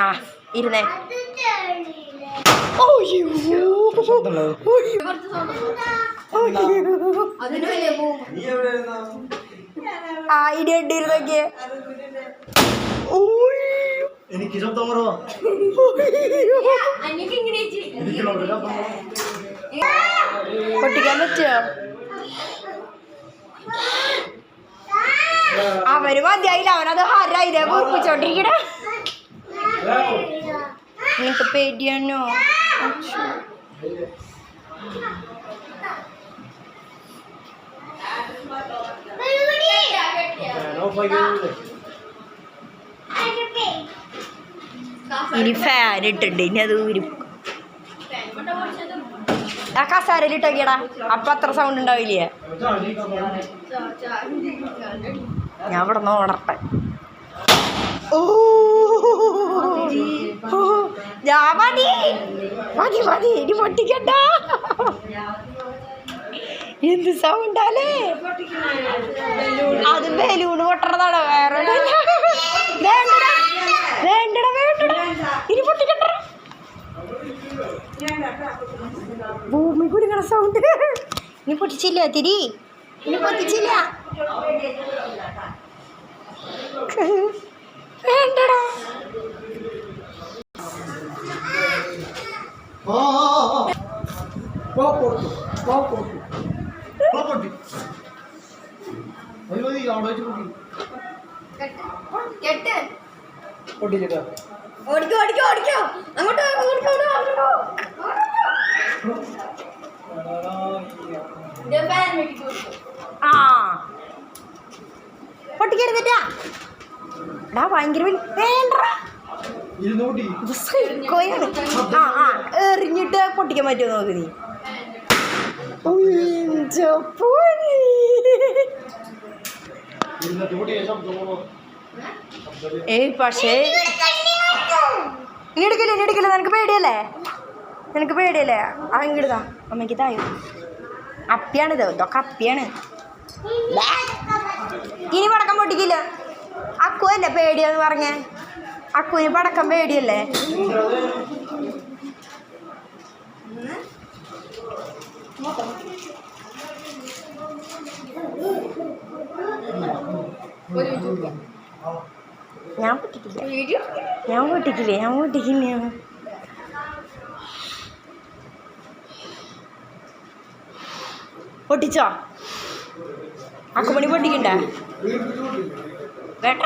ആ ഇരുന്നേ. ആ ഇടി ഇട്ടിരുന്നൊക്കെ എനിക്ക് ശബ്ദം കുറവാ പൊട്ടിക്കാൻ പറ്റുമോ അവന് മതിയായില്ല അവനത് ഹരായില്ലേ വീർപ്പിച്ചോണ്ടിരിക്കണേ നിനക്ക് പേടിയാണോ? ഇനി ഫാൻ ഇട്ടുണ്ട് ഇനി അത് ഊരി ആ കസാരയിൽ ഇട്ടോക്കിയടാ അപ്പൊ അത്ര സൗണ്ട് ഉണ്ടാവില്ലേ? ഞാൻ ഇവിടെ നോടട്ടെ ഓ. ഓ, ഞാൻ മതി. മതി മതി. ഇനി പൊട്ടിക്കണ്ട. എന്ത് സൗണ്ടാലേ അത് ബലൂണ് പൊട്ടണതാണ്. വേറെ. വേണ്ടടാ. വേണ്ടടാ വേണ്ടടാ. ഇനി പൊട്ടിക്കണ്ട. ഭൂമി കുലുങ്ങണ സൗണ്ട് ഇനി പൊട്ടിച്ചില്ല തിരി. ഇനി പൊട്ടിച്ചില്ല. ഓടിക്കോ ഓടിക്കോ ഓടിക്കോ. അങ്ങോട്ടോ അങ്ങോട്ടോ അങ്ങോട്ടോ ആ പൊട്ടിക്കരുതിട്ടാ. എടാ ഭയങ്കര വേണ്ടടാ. ഇരുന്നൂറ്റി. ആ ആ എറിഞ്ഞിട്ട് പൊട്ടിക്കാൻ പറ്റുമോ നോക്ക് നീ. ഏയ് പക്ഷേ നീ എടുക്കില്ല നീ എടുക്കില്ല. നിനക്ക് പേടിയല്ലേ? നിനക്ക് പേടിയല്ലേ? ആ ഇങ്ങിടുതാ അമ്മയ്ക്ക് തായോ അപ്പിയാണിത്. ഇതൊക്കെ അപ്പിയാണ്. ഇനി പടക്കം പൊട്ടിക്കില്ല. അക്കു അല്ലേ പേടിയെന്ന് പറഞ്ഞേ? അക്കുവിന് പടക്കം പേടിയല്ലേ? ഞാൻ പൊട്ടിക്കില്ല. ഞാൻ പൊട്ടിക്കില്ലേ ഞാൻ പൊട്ടിക്കില്ല. പൊട്ടിച്ചോ? അക്കുമണി പൊട്ടിക്കണ്ട വേട്ട